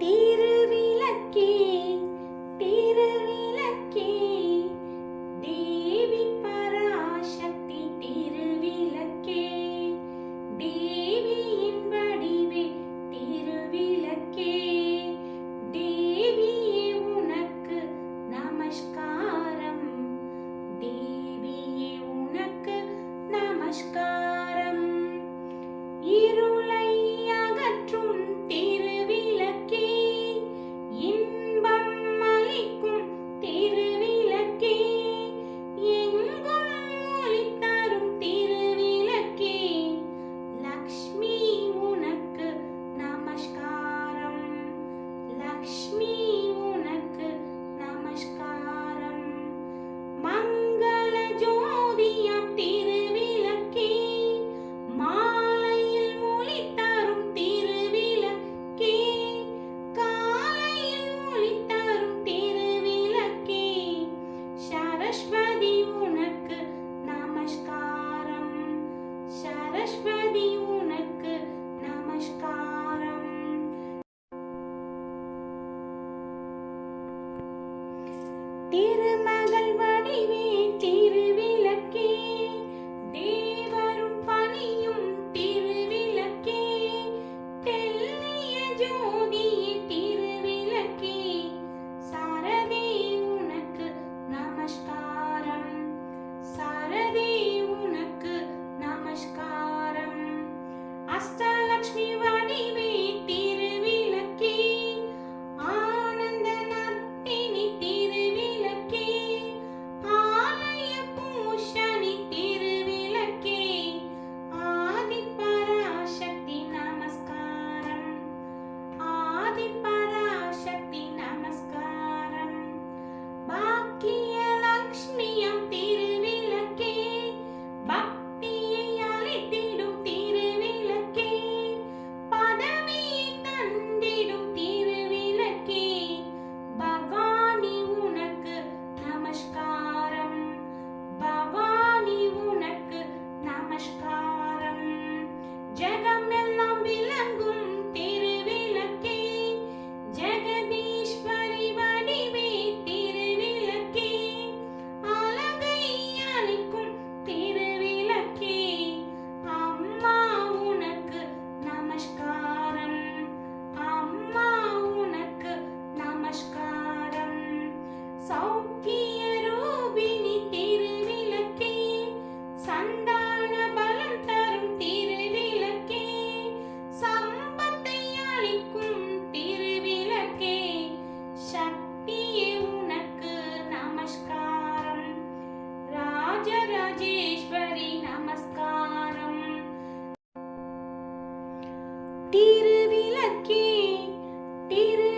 திருவிளக்கே Lakshmi. திருமகள் வடிவே திருவிளக்கே திரு